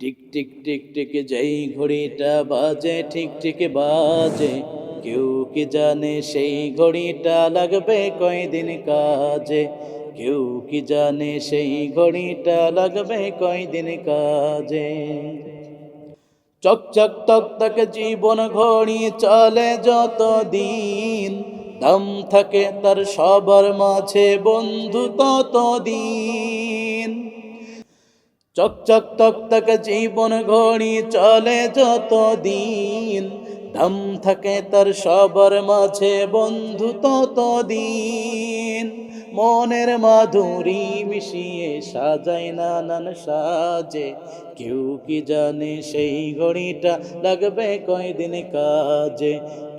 Tick tick tick tick, যেই ঘড়িটা বাজে, ঠিক ঠিক বাজে। কেউ কি জানে সেই ঘড়িটা লাগবে কয়দিন কাজে? কেউ কি জানে সেই ঘড়িটা লাগবে কয়দিন কাজে? চকচক তক তক জীবন ঘড়ি চলে যত দিন দাম থাকে তার সবার মাঝে বন্ধু তত দিন চকচক তক জীবন ঘড়ি চলে যত দিন দাম থাকে তার সবার মাঝে বন্ধু তত দিন মনের মাধুরী মিশিয়ে সাজায় নানান সাজে। কেউ কি জানে সেই ঘড়িটা লাগবে কয়দিন কাজে?